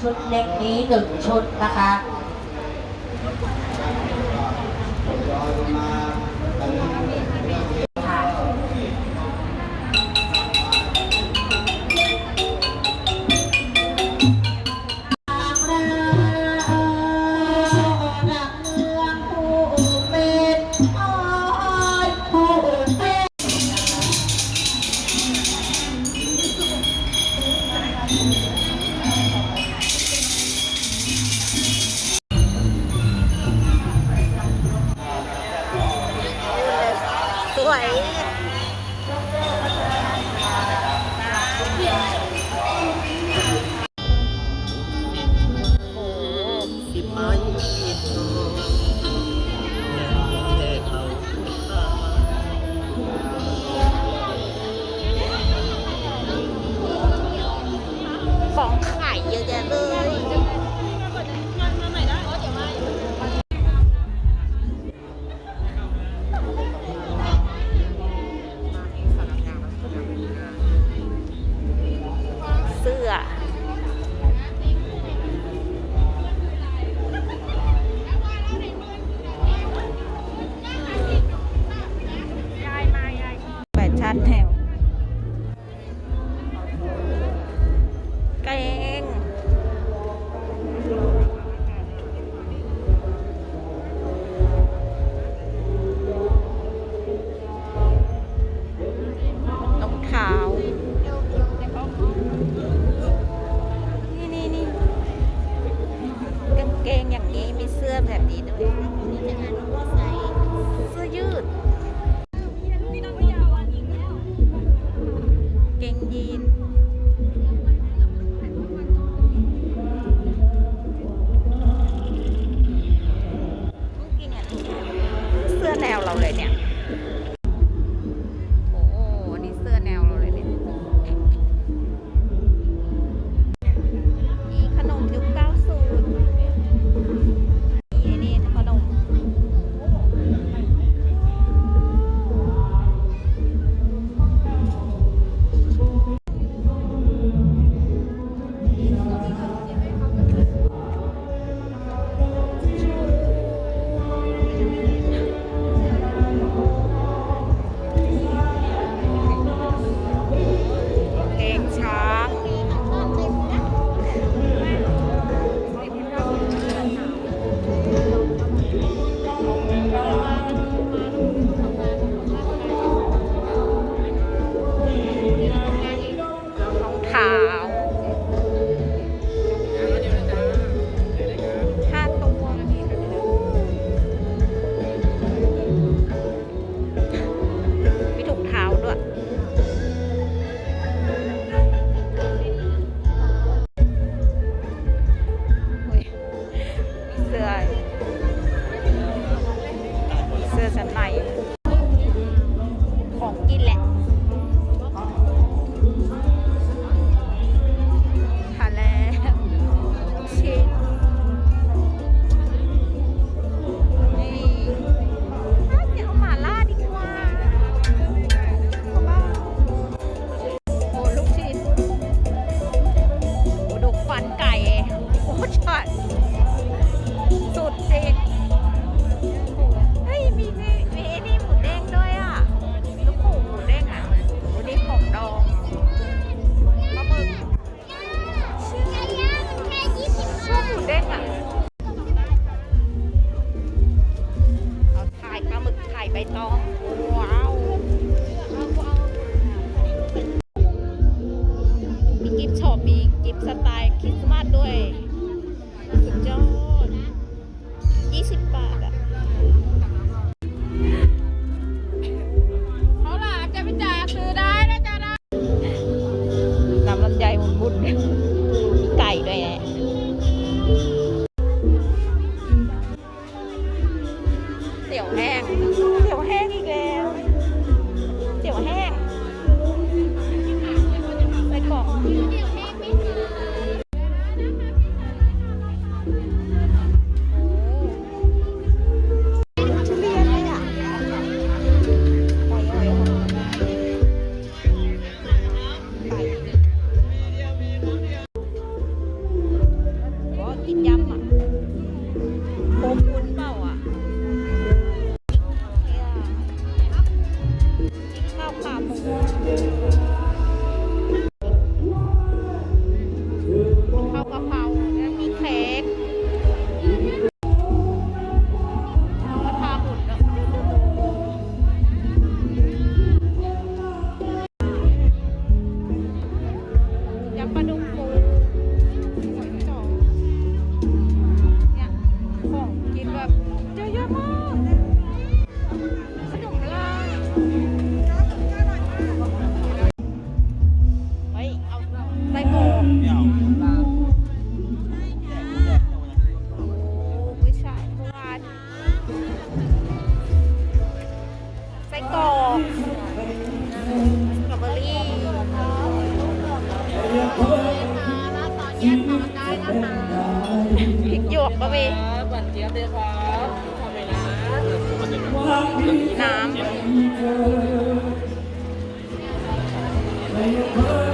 ชุดเล็กนี้หนึ่งชุดนะคะ 对。 เสื้อชั้นใน กก็มีหวานเจี๊ยบเลยครับทำไปนะน้ำ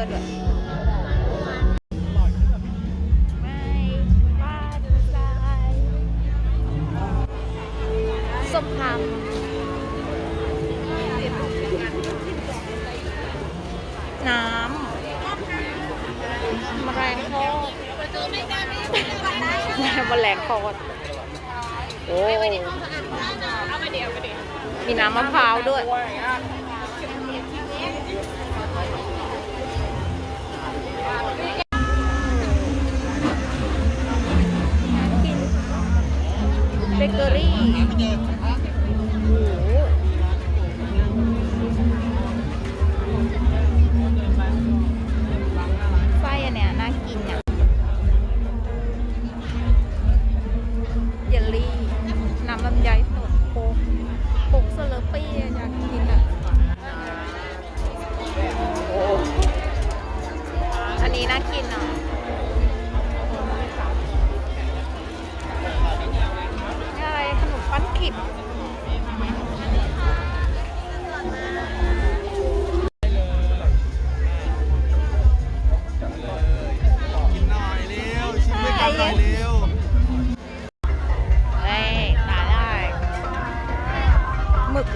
ยอะด้วยไม่ว่าดูใจส้มตำน้ำมะแรงทอดมะแรงทอดโอ้มีน้ำมะพร้าวด้วย เบเกอรี่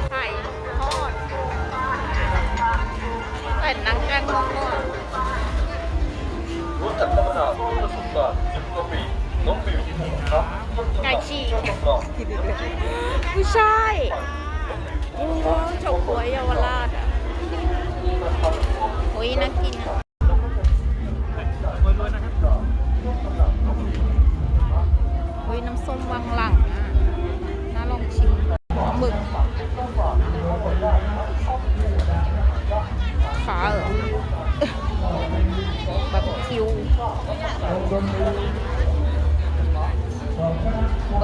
ไข่ทอดเป็นนังแกงงงรู้จักธรรมดาผู้สบการณ์10กว่าปีน้องฟิวที่นี่ครับไก่ฉีกต้องลองผู้ชายโอ้โหเฉาก๊วยเยาวราชอะโอ้ยน่ากินอะโอ้ยน้ำส้มวังหลังอะน่าลองชิมหมึก เบอ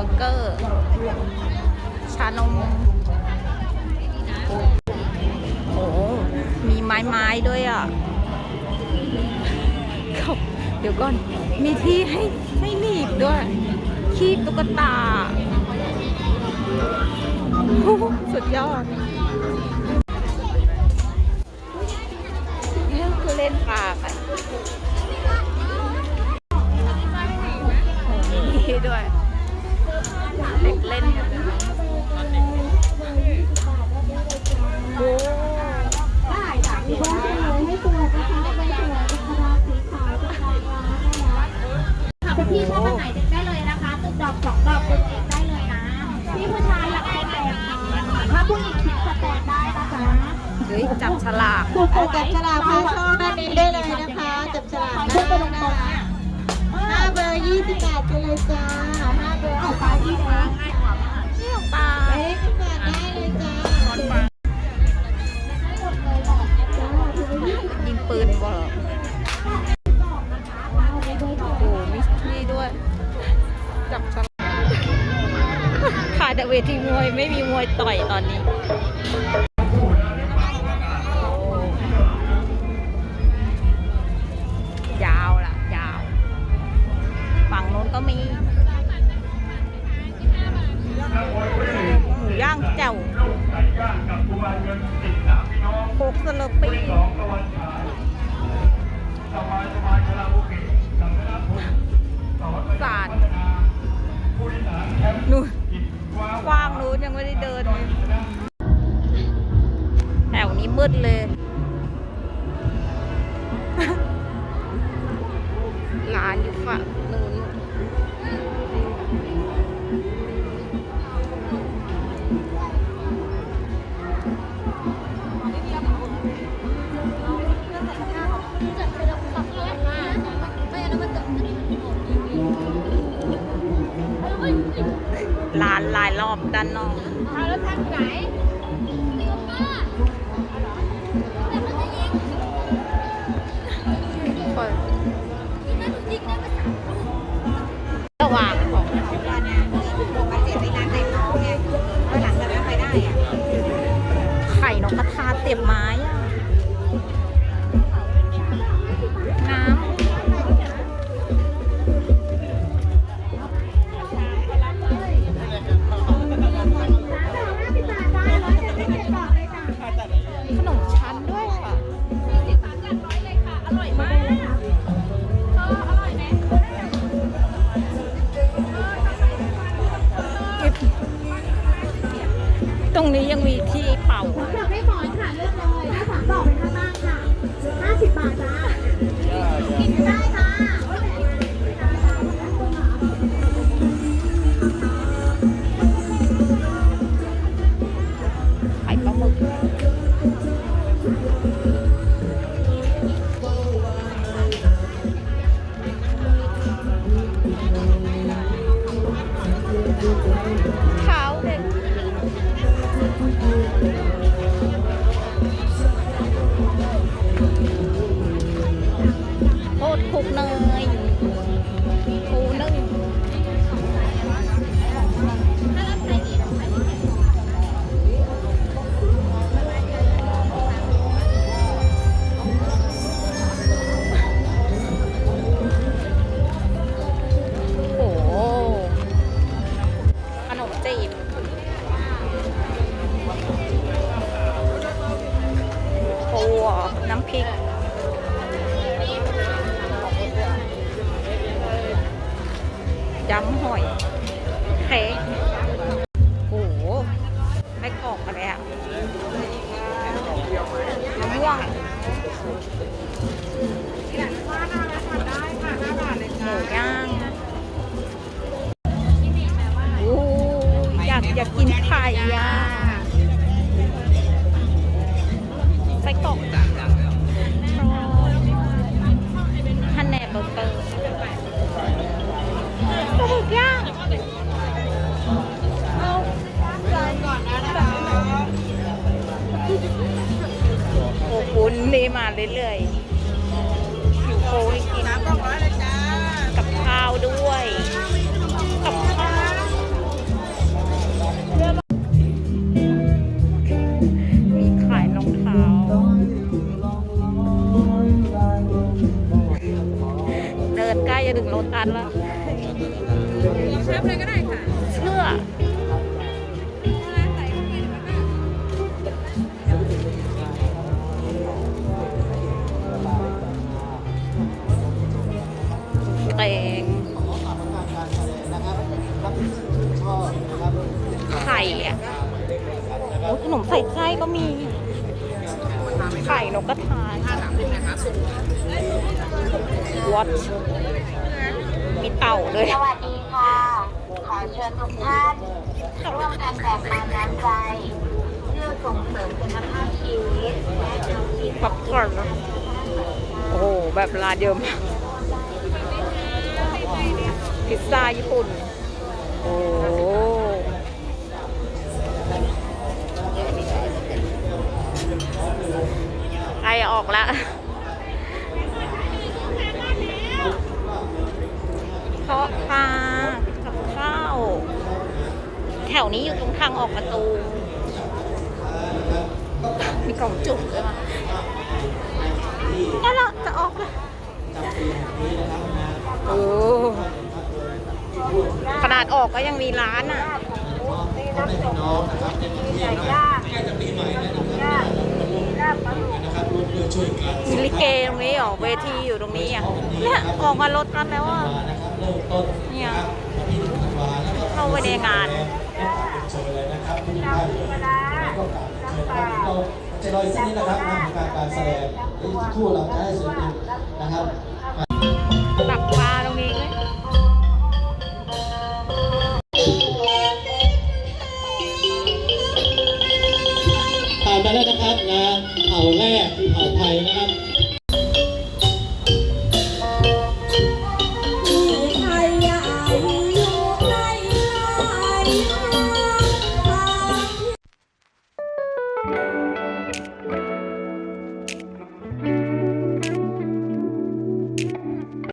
ร์เกอร์ ชานม โอ้โหมีไม้ไม้ๆด้วยอะเดี๋ยวก่อน มีที่ให้ให้หนีบด้วยคีบตุ๊กตา สุดยอด ไปเลยจ้าห้าเบอร์เอาไปที่แดงนี่ของปลาไปได้สิบบาทได้เลยจ้าช้อนปลายิงปืนบ่เหรอโอ้โหมีนี่ด้วย จับฉลากขายแต่เวทีมวยไม่มีมวยต่อยตอนนี้ โคกสเลอปี้สารนู่นกว้างนู้นยังไม่ได้เดินเลยแถวนี้มืดเลยายรอบด้านนอกเปิดระหว่างของไข่นกกระทาเต็มไม้อะ โค ปลาหมึกย่างโอ้คุณนี่มาเรื่อยๆหิวโคให้กินกับข้าวด้วย กับข้าว มีขายรองเท้า เดินใกล้จะถึงรถตันแล้ว เก่อนนะโอ้โห แบบร้านเยอะมากพิซซ่าญี่ปุ่น โอ้โหไอออกแล้วเพาะปลากับข้าว แถวนี้อยู่ตรงทางออกประตู มีกล่องจุ่มด้วยมั้ย จะออกแล้วโอ้ขนาดออกก็ยังมีร้านอะมีลิเกตรงนี้เหรอเวทีอยู่ตรงนี้อะเนี่ยออกมารถกันแล้วอะเนี่ยเข้าไปในงาน จะลอยเส้นนี้นะครับทำการการแสดงคู่เราจะให้ศิลปินนะครับ